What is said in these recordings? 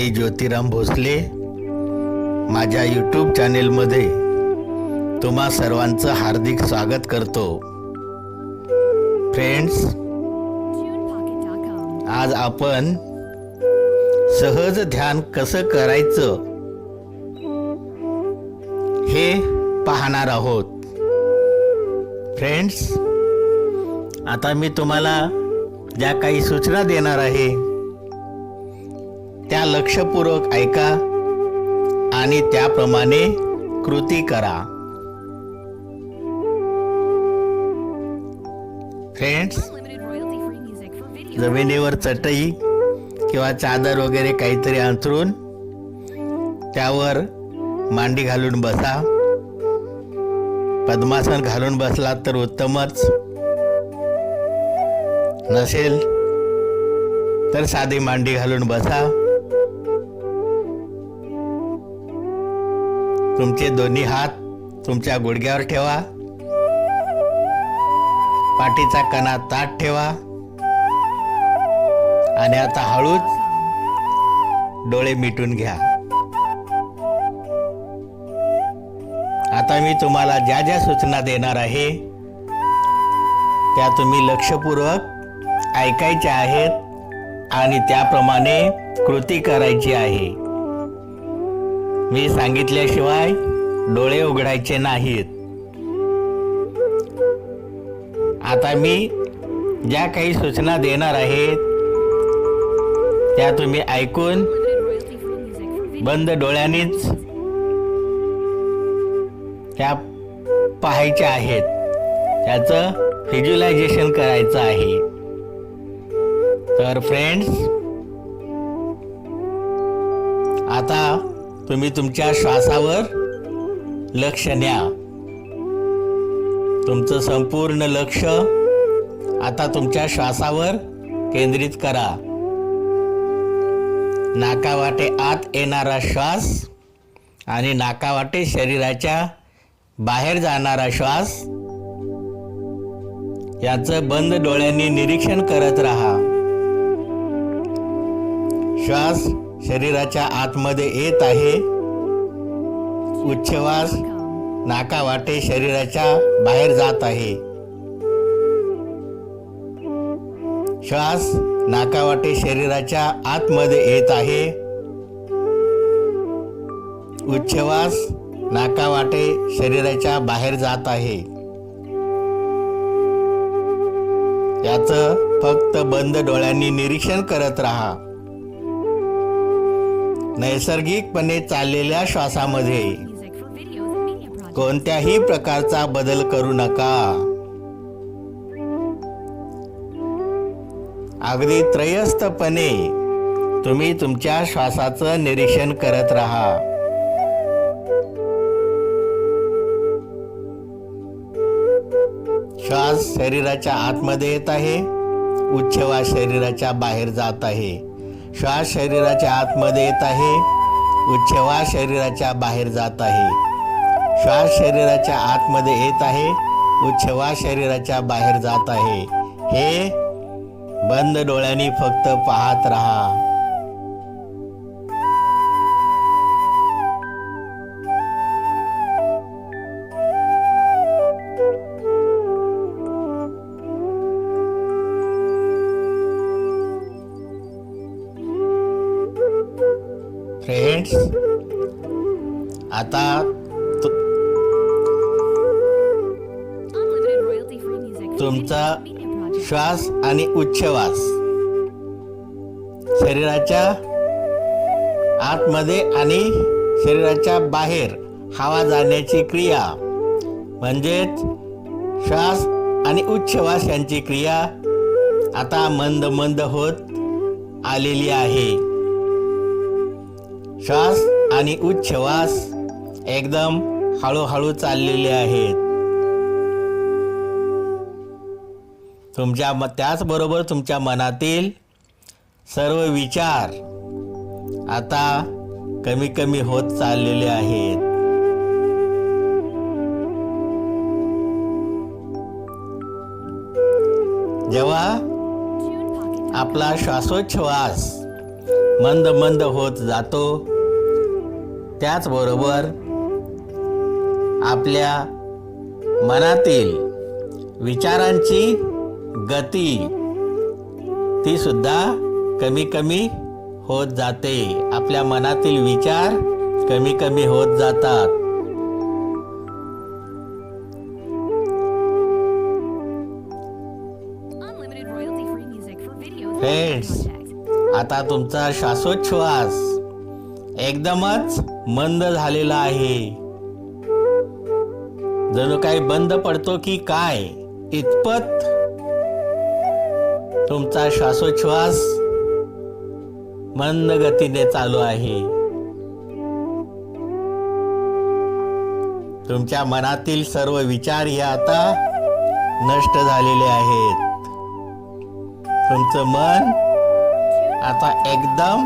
मी ज्योतिराम भोसले माझ्या यूट्यूब चॅनेलमध्ये तुम्हा सर्वांचं हार्दिक स्वागत करतो. फ्रेंड्स आज आपण सहज ध्यान कसं करायचं हे पाहणार आहोत. फ्रेंड्स आता मी तुम्हाला ज्या काही सूचना देणार आहे त्या लक्षपूर्वक ऐका आणि त्याप्रमाणे कृती करा. फ्रेंड्स जमिनीवर चटई किंवा चादर वगैरे काहीतरी अंथरून त्यावर मांडी घालून बसा. पद्मासन घालून बसलात तर उत्तमच. नसेल तर साधी मांडी घालून बसा. तुमचे दोन्ही हात तुमच्या गुडघ्यावर ठेवा. पाठीचा कणा ताट ठेवा. आणि आता हळूच डोळे मिटून घ्या. आता मी तुम्हाला ज्या ज्या सूचना देणार आहे त्या तुम्ही लक्षपूर्वक ऐकायच्या आहेत आणि त्याप्रमाणे कृती करायची आहे. मी सांगितल्याशिवाय डोळे उघडायचे नाहीत. आता मी ज्या काही सूचना देणार आहेत त्या तुम्ही ऐकून बंद डोळ्यांनीच त्या पाहायच्या आहेत. त्याचं व्हिज्युअलायझेशन करायचं आहे. तर फ्रेंड्स तुम्ही तुमच्या श्वासावर लक्ष द्या तुमचं संपूर्ण लक्ष आता तुमच्या श्वासावर केंद्रित करा. नाकावाटे आत येणारा श्वास आणि नाकावाटे शरीराच्या बाहेर जाणारा श्वास याचं बंद डोळ्यांनी निरीक्षण करत राहा. श्वास शरीराच्या आतमध्ये येत आहे. उच्छवास नाकावाटे शरीराच्या बाहेर जात आहे. श्वास नाकावाटे शरीराच्या आतमध्ये येत आहे. उच्छवास नाकावाटे शरीराच्या बाहेर जात आहे. याचं फक्त बंद डोळ्यांनी निरीक्षण करत राहा. नैसर्गिकपणे चाललेल्या श्वासामध्ये. कोणत्याही प्रकारचा बदल करू नका. अगदी त्रयस्थपणे तुम्ही तुमच्या श्वासाचं निरीक्षण करत राहा. श्वास शरीराच्या आतमध्ये येत आहे. उच्छवास शरीराच्या बाहेर जात आहे. श्वास शरीराच्या आतमध्ये येत आहे. उच्छवास शरीराच्या बाहेर जात आहे. श्वास शरीराच्या आतमध्ये येत आहे. उच्छवास शरीराच्या बाहेर जात आहे. हे बंद डोळ्यांनी फक्त पाहत राहा. फ्रेंड्स आता तु- तुमचा श्वास आणि उच्छवास शरीराच्या आतमध्ये आणि शरीराच्या बाहेर हवा जाण्याची क्रिया. म्हणजेच श्वास आणि उच्छवास यांची क्रिया आता मंद मंद होत आलेली आहे. श्वास आणि उच्छवास एकदम हळूहळू चाललेले आहेत. तुमच्या म त्याचबरोबर तुमच्या मनातील सर्व विचार आता कमी कमी होत चाललेले आहेत. जेव्हा आपला श्वासोच्छवास मंद मंद होत जातो. त्याचबरोबर आपल्या मनातील विचारांची गती ती सुद्धा कमी कमी होत जाते. आपल्या मनातील विचार कमी कमी होत जातात. Unlimited आता तुमचा श्वासोच्छ्वास एकदमच मंद झालेला आहे. जणू काही बंद पडतो की काय इतपत तुमचा श्वासोच्छ्वास मंद गतीने चालू आहे. तुमच्या मनातील सर्व विचार हे आता नष्ट झालेले आहेत. तुमचं मन आता एकदम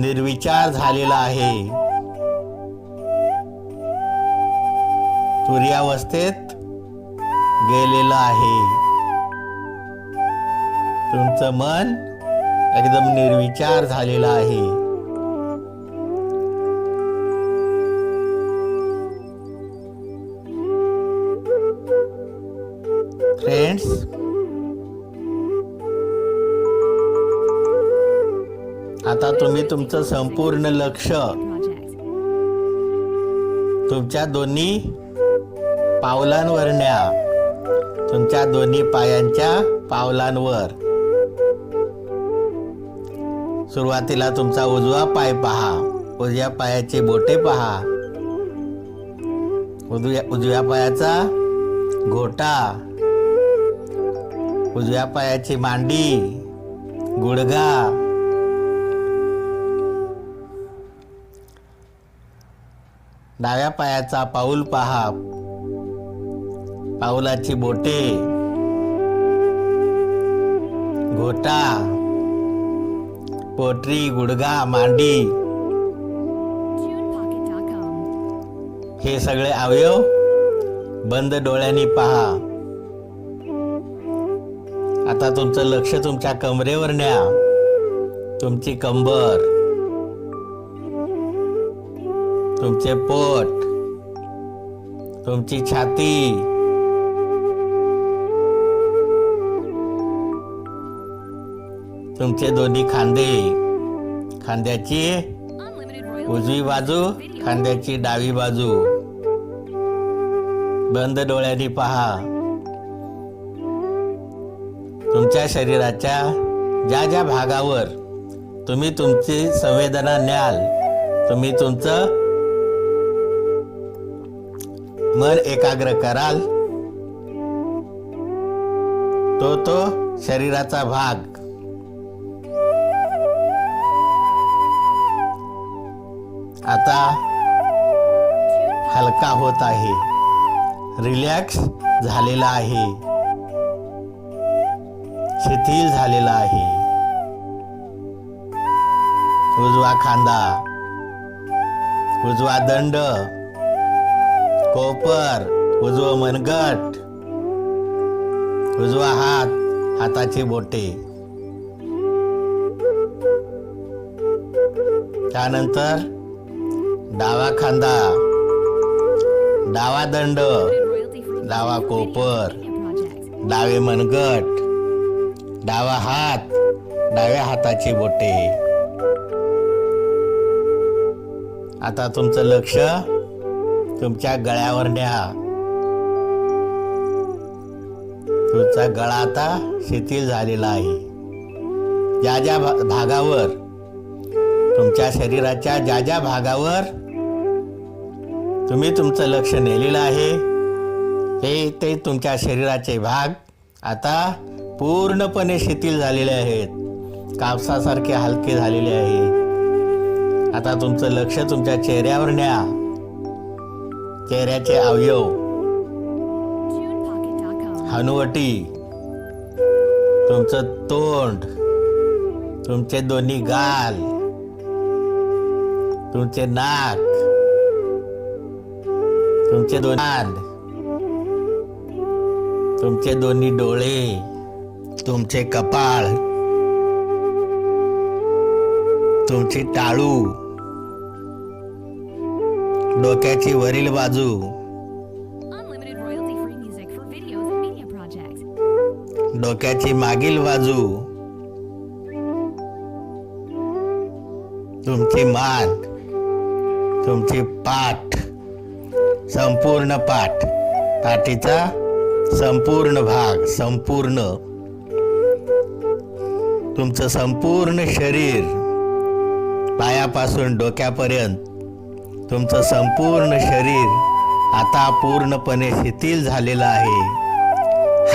निर्विचार झालेला आहे. तुर्यावस्थेत गेलेलं आहे. तुमचं मन एकदम निर्विचार झालेलं आहे. तुम्ही तुमचं संपूर्ण लक्ष तुमच्या दोन्ही पावलांवर न्या तुमच्या दोन्ही पायांच्या पावलांवर. सुरुवातीला तुमचा उजवा पाय पहा उजव्या पायाचे बोटे पहा. उजव्या उजव्या पायाचा घोटा उजव्या पायाची मांडी गुडघा डाव्या पायाचा पाऊल पहा. पाऊलाची बोटे. घोटा. पोटरी गुडघा मांडी. हे सगळे अवयव बंद डोळ्यांनी पहा. आता तुमचं लक्ष तुमच्या कमरेवर न्या. तुमची कंबर. तुमचे पोट तुमची छाती. तुमचे दोन्ही खांदे खांद्याची उजवी बाजू खांद्याची डावी बाजू. बंद डोळ्यांनी पहा. तुमच्या शरीराच्या ज्या ज्या भागावर तुम्ही तुमची संवेदना न्याल तुम्ही तुमचं मन एकाग्र कराल तो तो शरीराचा भाग. आता हलका होत आहे. रिलॅक्स झालेला आहे. शिथिल झालेला आहे. उजवा खांदा उजवा दंड. कोपर उजवं मनगट उजवा हात हाताची बोटे. त्यानंतर डावा खांदा डावा दंड डावा कोपर डावे मनगट डावा हात डाव्या हाताची बोटे. आता तुमचं लक्ष तुमच्या गळ्यावर न्या. तुमचा गळा आता शिथिल झालेला आहे. ज्या ज्या भा- भागावर तुमच्या शरीराच्या ज्या ज्या भागावर तुम्ही तुमचं लक्ष नेलेलं आहे हे ते तुमच्या शरीराचे भाग आता पूर्णपणे शिथिल झालेले आहेत. कापसासारखे हलके झालेले आहेत आता तुमचं लक्ष तुमच्या चेहऱ्यावर न्या. चेहऱ्याचे अवयव. हनुवटी. तुमचं तोंड. तुमचे दोन्ही गाल. तुमचे नाक. तुमचे दोन तुमचे दोन्ही डोळे. तुमचे कपाळ. तुमची टाळू. डोक्याची वरील बाजू. डोक्याची मागील बाजू. तुमची मान तुमची पाठ. संपूर्ण पाठ. पाठीचा संपूर्ण भाग. संपूर्ण. तुमचं संपूर्ण शरीर पायापासून डोक्यापर्यंत. तुमचं संपूर्ण शरीर आता पूर्णपणे शिथिल झालेलं आहे.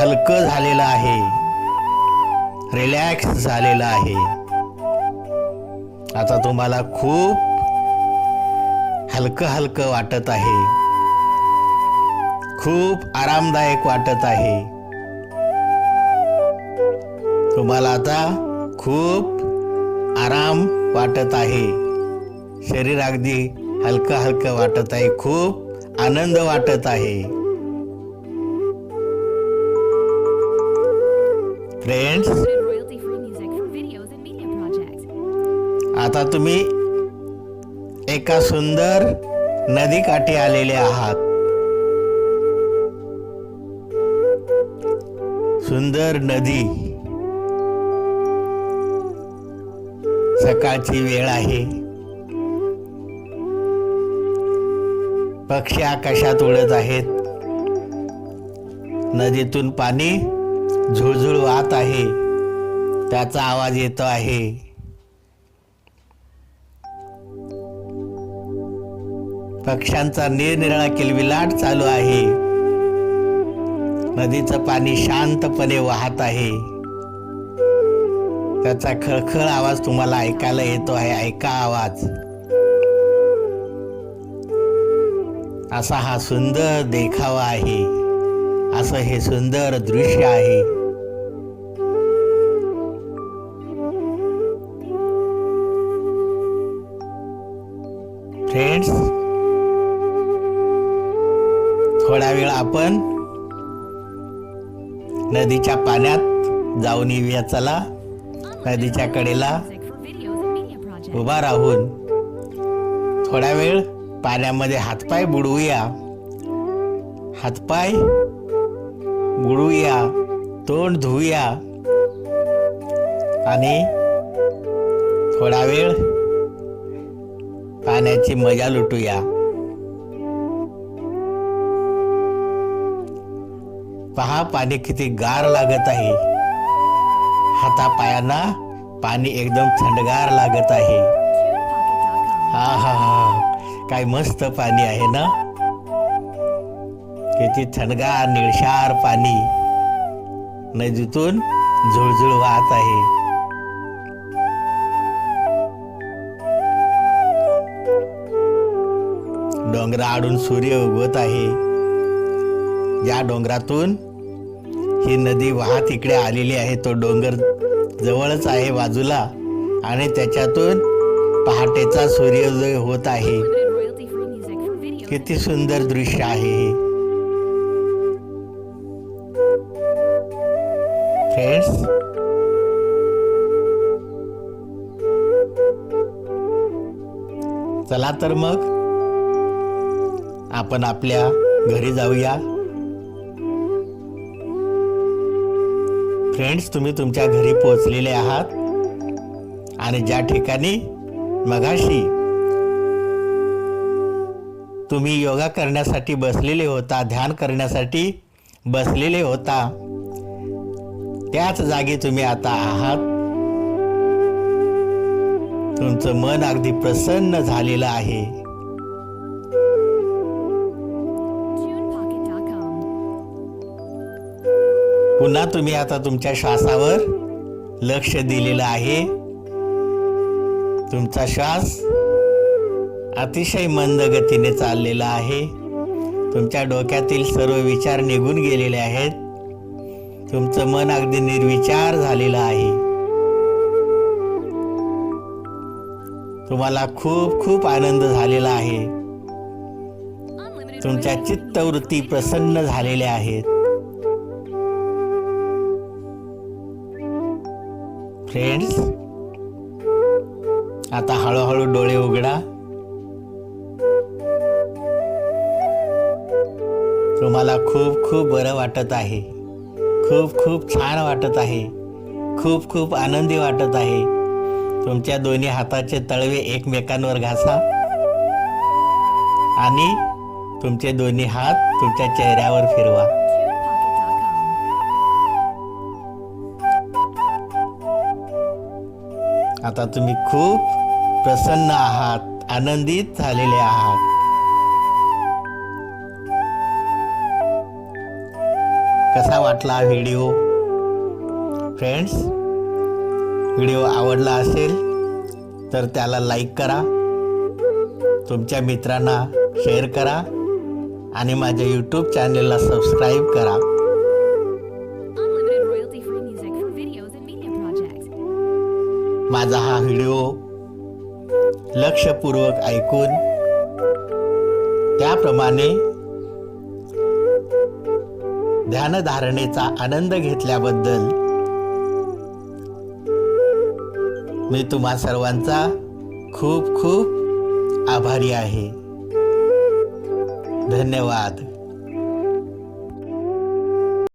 हलकं झालेलं आहे. रिलॅक्स झालेलं आहे. आता तुम्हाला खूप हलकं हलकं वाटत आहे. खूप आरामदायक वाटत आहे. तुम्हाला आता खूप आराम वाटत आहे. शरीर अगदी हलकं हलकं वाटत आहे खूप आनंद वाटत आहे. फ्रेंड्स. आता तुम्ही एका सुंदर नदीकाठी आलेले आहात. सुंदर नदी. सकाळची वेळ आहे. पक्षी आकाशात उडत आहेत. नदीतून पाणी झुळझुळ वाहत आहे. त्याचा आवाज येतो आहे. पक्ष्यांचा निरनिराळा किलबिलाट चालू आहे. नदीचं पाणी शांतपणे वाहत आहे. त्याचा खळखळ आवाज तुम्हाला ऐकायला येतो आहे. ऐका आवाज. असा हा सुंदर देखावा आहे. असं हे सुंदर दृश्य आहे. फ्रेंड्स थोडा वेळ आपण नदीच्या पाण्यात जाऊन येऊया. चला नदीच्या कडेला. उभा राहून थोडा वेळ पाण्यामध्ये हातपाय बुडवूया. हातपाय बुडवूया. तोंड धुवूया. आणि थोडा वेळ पाण्याची मजा लुटूया. पहा पाणी किती गार लागत आहे. हातापायांना पाणी एकदम थंडगार लागत आहे. हा हा हा. काय मस्त पाणी आहे ना? किती थंडगार निळशार पाणी नदीतून झुळझुळ वाहत आहे. डोंगराआडून सूर्य उगवत आहे. या डोंगरातून ही नदी वाहत इकडे आलेली आहे. तो डोंगर जवळच आहे बाजूला आणि त्याच्यातून पहाटेचा सूर्योदय होत आहे. किती सुंदर दृश्य आहे फ्रेंड्स चला तर मग आपण आपल्या घरी जाऊया. फ्रेंड्स तुम्ही तुमच्या घरी पोहोचलेले आहात. आणि ज्या ठिकाणी मगाशी तुम्ही योगा करण्यासाठी बसलेले होता ध्यान करण्यासाठी बसलेले होता. त्याच जागी तुम्ही आता आहात. तुमचं मन अगदी प्रसन्न झालेलं आहे. पुन्हा तुम्ही आता तुमच्या श्वासावर लक्ष दिलेलं आहे. तुमचा श्वास अतिशय मंद गतीने चाललेला आहे. तुमच्या डोक्यातील सर्व विचार निघून गेलेले आहेत. तुमचं मन अगदी निर्विचार झालेलं आहे. तुम्हाला खूप खूप आनंद झालेला आहे. तुमच्या चित्तवृत्ती प्रसन्न झालेल्या आहेत. फ्रेंड्स आता हळूहळू डोळे उघडा. तुम्हाला खूप खूप बरं वाटत आहे. खूप खूप छान वाटत आहे. खूप खूप आनंदी वाटत आहे. तुमच्या दोन्ही हाताचे तळवे एकमेकांवर घासा. आणि तुमचे दोन्ही हात तुमच्या चेहऱ्यावर फिरवा. आता तुम्ही खूप प्रसन्न आहात. आनंदित झालेले आहात. कसा वाटला व्हिडिओ? फ्रेंड्स व्हिडिओ आवडला असेल तर त्याला लाईक करा. तुमच्या मित्रांना शेअर करा आणि माझ्या यूट्यूब चॅनेलला सबस्क्राईब करा. माझा हा व्हिडिओ लक्षपूर्वक ऐकून त्याप्रमाणे ध्यानधारणेचा आनंद घेतल्याबद्दल मी तुम्हा सर्वांचा खूप खूप आभारी आहे. धन्यवाद.